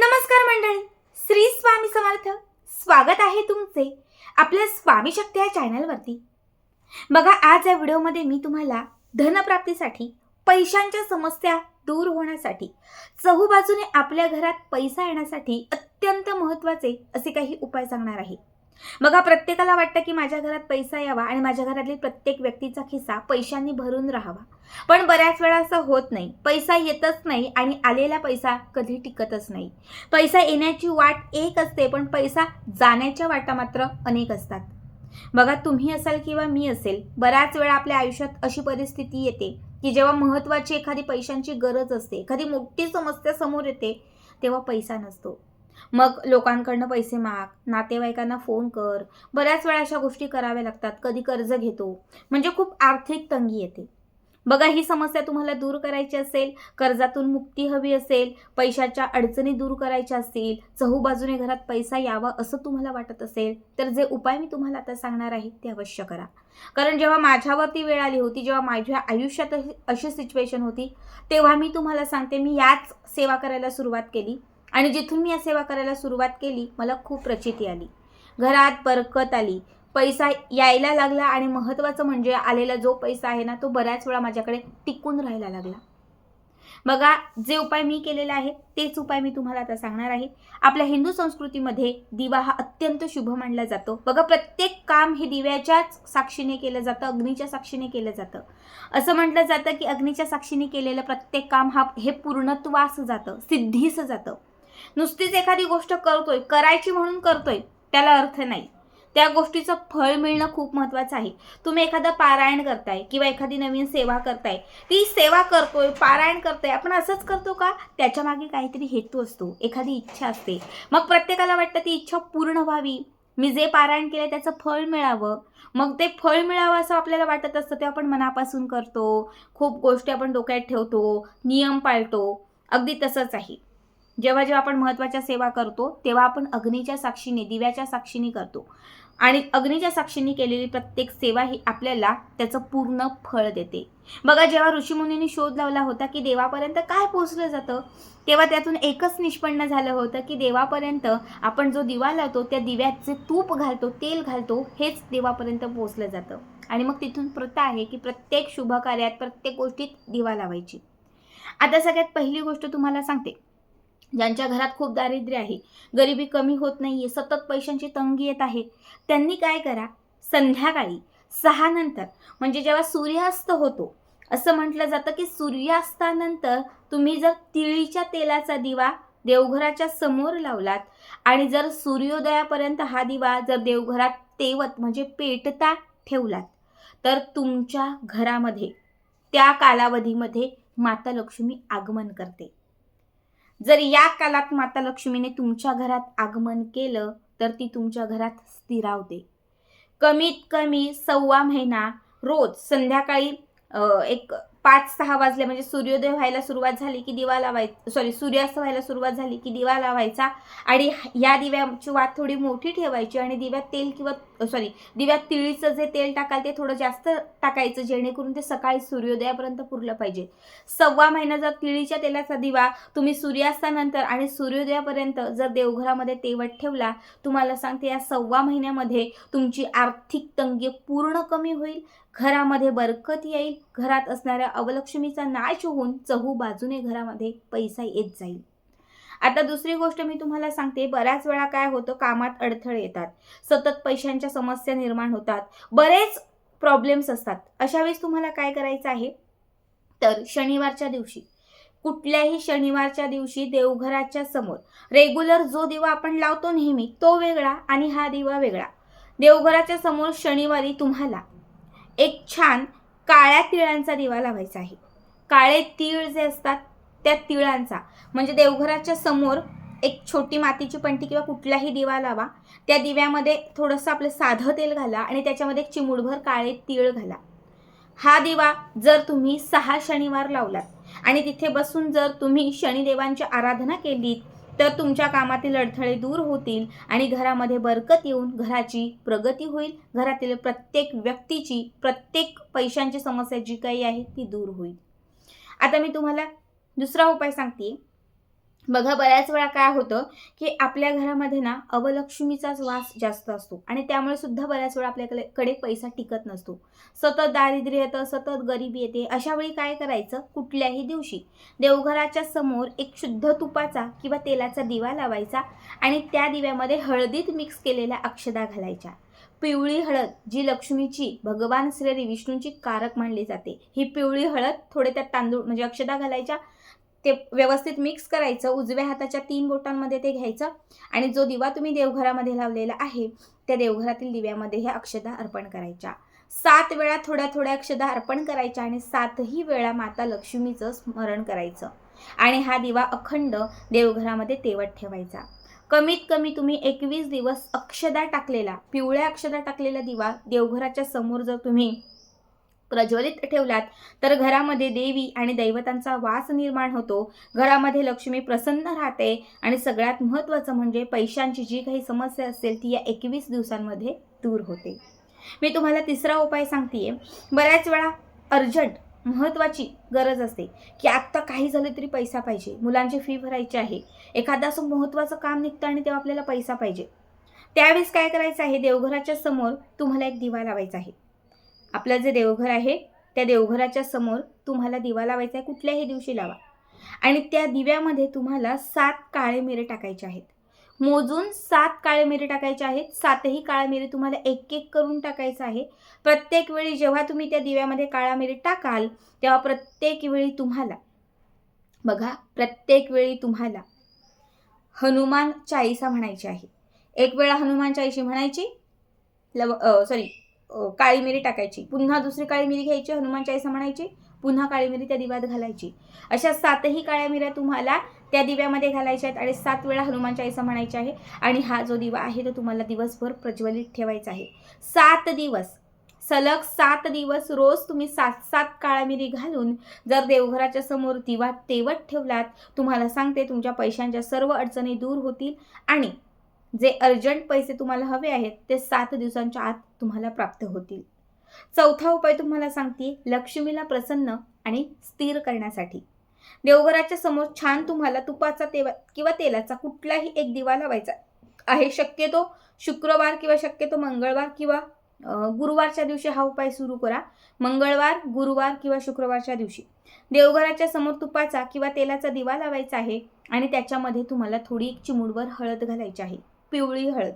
नमस्कार मंडळी श्री स्वामी समर्थ. स्वागत आहे तुमचे आपल्या स्वामी शक्ती या चॅनलवरती बघा आज या व्हिडिओमध्ये मी तुम्हाला धनप्राप्तीसाठी पैशांच्या समस्या दूर होण्यासाठी चहूबाजूने आपल्या घरात पैसा येण्यासाठी अत्यंत महत्त्वाचे असे काही उपाय सांगणार आहे. बघा प्रत्येकाला वाटतं की माझ्या घरात पैसा यावा आणि माझ्या घरातली प्रत्येक व्यक्तीचा खिस्सा पैशांनी भरून राहावा. पण बऱ्याच वेळा असं होत नाही. पैसा येतच नाही आणि आलेला पैसा कधी टिकतच नाही. पैसा येण्याची वाट एक असते पण पैसा जाण्याच्या वाटा मात्र अनेक असतात. बघा तुम्ही असाल किंवा मी असेल बऱ्याच वेळा आपल्या आयुष्यात अशी परिस्थिती येते की जेव्हा महत्त्वाची एखादी पैशांची गरज असते एखादी मोठी समस्या समोर येते तेव्हा पैसा नसतो. मग लोकांकडनं पैसे माग नातेवाईकांना फोन कर. बऱ्याच वेळा अशा गोष्टी कराव्या लागतात. कधी कर्ज घेतो. म्हणजे खूप आर्थिक तंगी येते. बघा ही समस्या तुम्हाला दूर करायची असेल कर्जातून मुक्ती हवी असेल पैशाच्या अडचणी दूर करायच्या असतील चहूबाजूने घरात पैसा यावा असं तुम्हाला वाटत असेल तर जे उपाय मी तुम्हाला आता सांगणार आहे ते अवश्य करा. कारण जेव्हा माझ्यावरती वेळ आली होती जेव्हा माझ्या आयुष्यात अशी- सिच्युएशन होती तेव्हा मी तुम्हाला सांगते मी याच सेवा करायला सुरुवात केली. आणि जिथून मी या सेवा करायला सुरुवात केली मला खूप प्रचिती आली. घरात बरकत आली. पैसा यायला लागला आणि महत्त्वाचं म्हणजे आलेला जो पैसा आहे ना तो बऱ्याच वेळा माझ्याकडे टिकून राहायला लागला. बघा जे उपाय मी केलेले आहे तेच उपाय मी तुम्हाला आता सांगणार आहे. आपल्या हिंदू संस्कृतीमध्ये दिवा हा अत्यंत शुभ मानला जातो. बघा प्रत्येक काम हे दिव्याच्याच साक्षीने केलं जातं अग्नीच्या साक्षीने केलं जातं. असं म्हटलं जातं की अग्नीच्या साक्षीने केलेलं प्रत्येक काम हा हे पूर्णत्वास जातं सिद्धीस जातं. नुसतीच एखादी गोष्ट करतोय करायची म्हणून करतोय त्याला अर्थ नाही. त्या गोष्टीचं फळ मिळणं खूप महत्त्वाचं आहे. तुम्ही एखादं पारायण करताय किंवा एखादी नवीन सेवा करताय ती सेवा करतोय पारायण करतोय आपण असंच करतो का? त्याच्यामागे काहीतरी हेतू असतो एखादी इच्छा असते. मग प्रत्येकाला वाटतं ती इच्छा पूर्ण व्हावी. मी जे पारायण केलं त्याचं फळ मिळावं. मग ते फळ मिळावं असं आपल्याला वाटत असतं ते आपण मनापासून करतो. खूप गोष्टी आपण डोक्यात ठेवतो नियम पाळतो. अगदी तसंच आहे. जेव्हा जेव्हा आपण महत्त्वाच्या सेवा करतो तेव्हा आपण अग्नीच्या साक्षीने दिव्याच्या साक्षीने करतो. आणि अग्नीच्या साक्षीने केलेली प्रत्येक सेवा ही आपल्याला त्याचं पूर्ण फळ देते. बघा जेव्हा ऋषीमुनींनी शोध लावला होता की देवापर्यंत काय पोहोचलं जातं तेव्हा त्यातून एकच निष्पन्न झालं होतं की देवापर्यंत आपण जो दिवा लावतो त्या दिव्यात जे तूप घालतो तेल घालतो हेच देवापर्यंत पोचलं जातं. आणि मग तिथून प्रथा आहे की प्रत्येक शुभ कार्यात प्रत्येक गोष्टीत दिवा लावायची. आता सगळ्यात पहिली गोष्ट तुम्हाला सांगते. ज्यांच्या घरात खूप दारिद्र्य आहे गरिबी कमी होत नाहीये सतत पैशांची तंगी येत आहे त्यांनी काय करा? संध्याकाळी सहा नंतर म्हणजे जेव्हा सूर्यास्त होतो असं म्हटलं जातं की सूर्यास्तानंतर तुम्ही जर तिळीच्या तेलाचा दिवा देवघराच्या समोर लावलात आणि जर सूर्योदयापर्यंत हा दिवा जर देवघरात तेवत म्हणजे पेटता ठेवलात तर तुमच्या घरामध्ये त्या कालावधीमध्ये माता लक्ष्मी आगमन करते. जर या कालात माता लक्ष्मीने तुमच्या घरात आगमन केलं तर ती तुमच्या घरात स्थिरावते. कमीत कमी सव्वा महिना रोज संध्याकाळी एक पाच सहा वाजले म्हणजे सूर्योदय व्हायला सुरुवात झाली की दिवा लावाय सॉरी सूर्यास्त व्हायला सुरुवात झाली की दिवा लावायचा आणि या दिव्याची वात थोडी मोठी ठेवायची आणि दिव्यात तेल किंवा सॉरी दिव्यात तिळीचं जे तेल टाकाल ते थोडं जास्त टाकायचं जेणेकरून ते सकाळी सूर्योदयापर्यंत पुरलं पाहिजे. सव्वा महिना जर तिळीच्या तेलाचा दिवा तुम्ही सूर्यास्तानंतर आणि सूर्योदयापर्यंत जर देवघरामध्ये तेवट ठेवला तुम्हाला सांगते या सव्वा महिन्यामध्ये तुमची आर्थिक तंगी पूर्ण कमी होईल घरामध्ये बरकत येईल. घरात असणाऱ्या अवलक्ष्मीचा नाश होऊन चहू बाजूने घरामध्ये पैसा येत जाईल. आता दुसरी गोष्ट मी तुम्हाला सांगते. बऱ्याच वेळा काय होतं? कामात अडथळे येतात. सतत पैशांच्या समस्या निर्माण होतात. बरेच प्रॉब्लेम्स असतात. अशा वेळेस तुम्हाला काय करायचं आहे? तर शनिवारच्या दिवशी कुठल्याही शनिवारच्या दिवशी देवघराच्या समोर रेग्युलर जो दिवा आपण लावतो नेहमी तो वेगळा आणि हा दिवा वेगळा. देवघराच्या समोर शनिवारी तुम्हाला एक छान काळ्या तिळांचा दिवा लावायचा आहे. काळे तीळ जे असतात त्या तिळांचा. म्हणजे देवघराच्या समोर एक छोटी मातीची पंटी किंवा कुठलाही दिवा लावा. त्या दिव्यामध्ये थोडंसं आपलं साधं तेल घाला आणि त्याच्यामध्ये एक चिमुडभर काळे तीळ घाला. हा दिवा जर तुम्ही सहा शनिवार लावलात आणि तिथे बसून जर तुम्ही शनिदेवांची आराधना केलीत तर तुमच्या कामातील अडथळे दूर होतील आणि घरामध्ये बरकत येऊन घराची प्रगती होईल. घरातील प्रत्येक व्यक्तीची प्रत्येक पैशांची समस्या जी काही आहे ती दूर होईल. आता मी तुम्हाला दुसरा उपाय सांगते बघा बऱ्याच वेळा काय होतं की आपल्या घरामध्ये ना अवलक्ष्मीचाच वास जास्त असतो आणि त्यामुळे सुद्धा बऱ्याच वेळा आपल्याकडे कडे पैसा टिकत नसतो. सतत दारिद्र्य येतं सतत गरिबी येते. अशा वेळी काय करायचं? कुठल्याही दिवशी देवघराच्या समोर एक शुद्ध तुपाचा किंवा तेलाचा दिवा लावायचा आणि त्या दिव्यामध्ये हळदीत मिक्स केलेल्या अक्षदा घालायच्या. पिवळी हळद जी लक्ष्मीची भगवान श्री विष्णूंची कारक मानली जाते. ही पिवळी हळद थोडे त्यात तांदूळ म्हणजे अक्षदा घालायच्या. ते व्यवस्थित मिक्स करायचं उजव्या हाताच्या तीन बोटांमध्ये ते घ्यायचं आणि जो दिवा तुम्ही देवघरामध्ये लावलेला आहे त्या देवघरातील दिव्यामध्ये ह्या अक्षदा अर्पण करायच्या. सात वेळा थोड्या थोड्या अक्षदा अर्पण करायच्या आणि सातही वेळा माता लक्ष्मीचं स्मरण करायचं. आणि हा दिवा अखंड देवघरामध्ये तेवत ठेवायचा. कमीत कमी तुम्ही एकवीस दिवस अक्षदा टाकलेला पिवळ्या अक्षदा टाकलेला दिवा देवघराच्या समोर जर तुम्ही प्रज्वलित ठेवलात तर घरामध्ये देवी आणि दैवतांचा वास निर्माण होतो. घरामध्ये लक्ष्मी प्रसन्न राहते आणि सगळ्यात महत्त्वाचं म्हणजे पैशांची जी काही समस्या असेल ती या एकवीस दिवसांमध्ये दूर होते. मी तुम्हाला तिसरा उपाय सांगतेय. बऱ्याच वेळा अर्जंट महत्त्वाची गरज असते की आत्ता काही झालं तरी पैसा पाहिजे. मुलांची फी भरायची आहे. एखादं असं महत्त्वाचं काम निघतं आणि तेव्हा आपल्याला पैसा पाहिजे. त्यावेळेस काय करायचं आहे? देवघराच्या समोर तुम्हाला एक दिवा लावायचा आहे. आपलं जे देवघर आहे त्या देवघराच्या समोर तुम्हाला दिवा लावायचा आहे कुठल्याही दिवशी लावा. आणि त्या दिव्यामध्ये तुम्हाला सात काळे मिरे टाकायचे आहेत. मोजून सात काळे मिरे टाकायचे आहेत. सातही काळे मिरे तुम्हाला एक एक करून टाकायचं आहे. प्रत्येक वेळी जेव्हा तुम्ही त्या दिव्यामध्ये काळा मिरे टाकाल तेव्हा प्रत्येक वेळी तुम्हाला बघा प्रत्येक वेळी तुम्हाला हनुमान चाळीसा म्हणायची आहे. एक वेळा हनुमान चाळीशी म्हणायची लव सॉरी काळी मिरी टाकायची. पुन्हा दुसरी काळी मिरी घ्यायची हनुमान चाळीसा म्हणायची पुन्हा काळी मिरी त्या दिव्यात घालायची. अशा सातही काळ्या मिऱ्या तुम्हाला त्या दिव्यामध्ये घालायच्या आहेत आणि सात वेळा हनुमान चाळीसा म्हणायची आहे. आणि हा जो दिवा आहे तो तुम्हाला दिवसभर प्रज्वलित ठेवायचा आहे. सात दिवस. सलग सात दिवस रोज तुम्ही सात सात काळा मिरी घालून जर देवघराच्या समोर दिवा तेवत ठेवलात तुम्हाला सांगते तुमच्या पैशांच्या सर्व अडचणी दूर होतील आणि जे अर्जंट पैसे तुम्हाला हवे आहेत ते सात दिवसांच्या आत तुम्हाला प्राप्त होतील. चौथा उपाय तुम्हाला सांगते लक्ष्मीला प्रसन्न आणि स्थिर करण्यासाठी. देवघराच्या समोर छान तुम्हाला तुपाचा तेवा किंवा तेलाचा कुठलाही एक दिवा लावायचा आहे. शक्यतो शुक्रवार किंवा शक्यतो मंगळवार किंवा गुरुवारच्या दिवशी हा उपाय सुरू करा. मंगळवार गुरुवार किंवा शुक्रवारच्या दिवशी. देवघराच्या समोर तुपाचा किंवा तेलाचा दिवा लावायचा आहे आणि त्याच्यामध्ये तुम्हाला थोडी एक चिमुडवर हळद घालायची आहे. पिवळी हळद.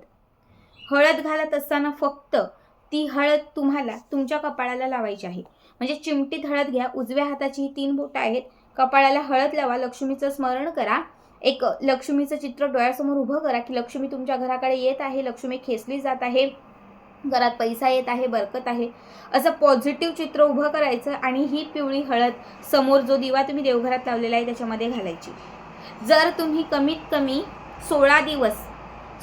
हळद घालत असताना फक्त ती हळद तुम्हाला तुमच्या कपाळाला लावायची आहे. म्हणजे चिमटीत हळद घ्या उजव्या हाताची ही तीन बोटं आहेत. कपाळाला हळद लावा लक्ष्मीचं स्मरण करा. एक लक्ष्मीचं चित्र डोळ्यासमोर उभं करा की लक्ष्मी तुमच्या घराकडे येत आहे लक्ष्मी खेचली जात आहे. घरात पैसा येत आहे बरकत आहे. असं पॉझिटिव्ह चित्र उभं करायचं आणि ही पिवळी हळद समोर जो दिवा तुम्ही देवघरात लावलेला आहे त्याच्यामध्ये घालायची. जर तुम्ही कमीत कमी सोळा दिवस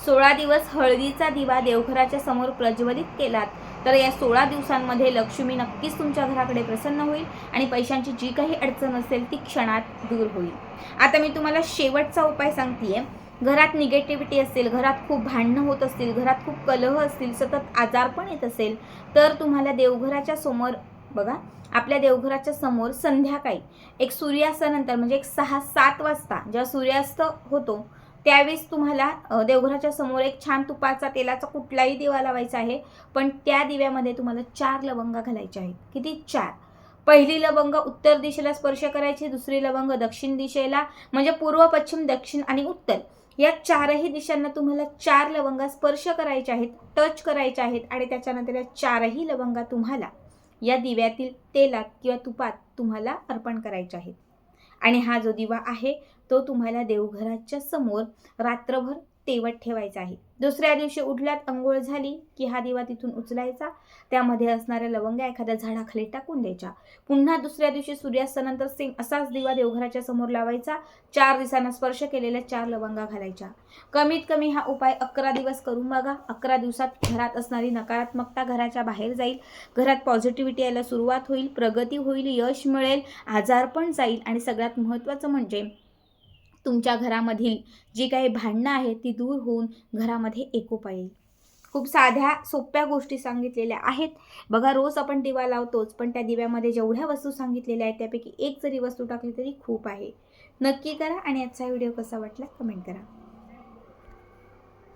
सोळा दिवस हळदीचा दिवा देवघराच्या समोर प्रज्वलित केलात. तर या सोळा दिवसांमध्ये लक्ष्मी नक्कीच तुमच्या घराकडे प्रसन्न होईल आणि पैशांची जी काही अडचण असेल ती क्षणात दूर होईल. आता मी तुम्हाला शेवटचा उपाय सांगते घरात निगेटिव्हिटी असेल घरात खूप भांडणं होत असतील घरात खूप कलह असतील सतत आजारपण येत असेल तर तुम्हाला देवघराच्या समोर बघा आपल्या देवघराच्या समोर संध्याकाळी एक सूर्यास्तानंतर म्हणजे एक सहा सात वाजता जेव्हा सूर्यास्त होतो त्यावेळेस तुम्हाला देवघराच्या समोर एक छान तुपाचा तेलाचा कुठलाही दिवा लावायचा आहे पण त्या दिव्यामध्ये तुम्हाला चार लवंगा घालायच्या आहेत. किती? चार. पहिली लवंग उत्तर दिशेला स्पर्श करायची दुसरी लवंग दक्षिण दिशेला म्हणजे पूर्व पश्चिम दक्षिण आणि उत्तर. या चारही दिशांना तुम्हाला चार लवंगा स्पर्श करायच्या आहेत टच करायच्या आहेत आणि त्याच्यानंतर या चारही लवंगा तुम्हाला या दिव्यातील तेलात किंवा तुपात तुम्हाला अर्पण करायचे आहेत. आणि हा जो दिवा आहे तो तुम्हाला देवघराच्या समोर रात्रभर तेवत ठेवायचा आहे. दुसऱ्या दिवशी उठल्यात अंघोळ झाली की हा दिवा तिथून उचलायचा. त्यामध्ये असणाऱ्या लवंगा एखाद्या झाडाखाली टाकून द्यायच्या. पुन्हा दुसऱ्या दिवशी सूर्यास्तानंतर सेम असाच दिवा देवघराच्या समोर लावायचा. चार दिवसांना स्पर्श केलेल्या चार लवंगा घालायच्या. कमीत कमी हा उपाय अकरा दिवस करून बघा. अकरा दिवसात घरात असणारी नकारात्मकता घराच्या बाहेर जाईल. घरात पॉझिटिव्हिटी यायला सुरुवात होईल प्रगती होईल यश मिळेल आजार पण जाईल आणि सगळ्यात महत्त्वाचं म्हणजे तुमच्या घरामधील जी काही भांडणं आहेत ती दूर होऊन घरामध्ये एकोपा येईल. खूप साध्या सोप्या गोष्टी सांगितलेल्या आहेत. बघा रोज आपण दिवा लावतोच पण त्या दिव्यामध्ये जेवढ्या वस्तू सांगितलेल्या आहेत त्यापैकी एक जरी वस्तू टाकली तरी खूप आहे. नक्की करा आणि आजचा व्हिडिओ कसा वाटला कमेंट करा.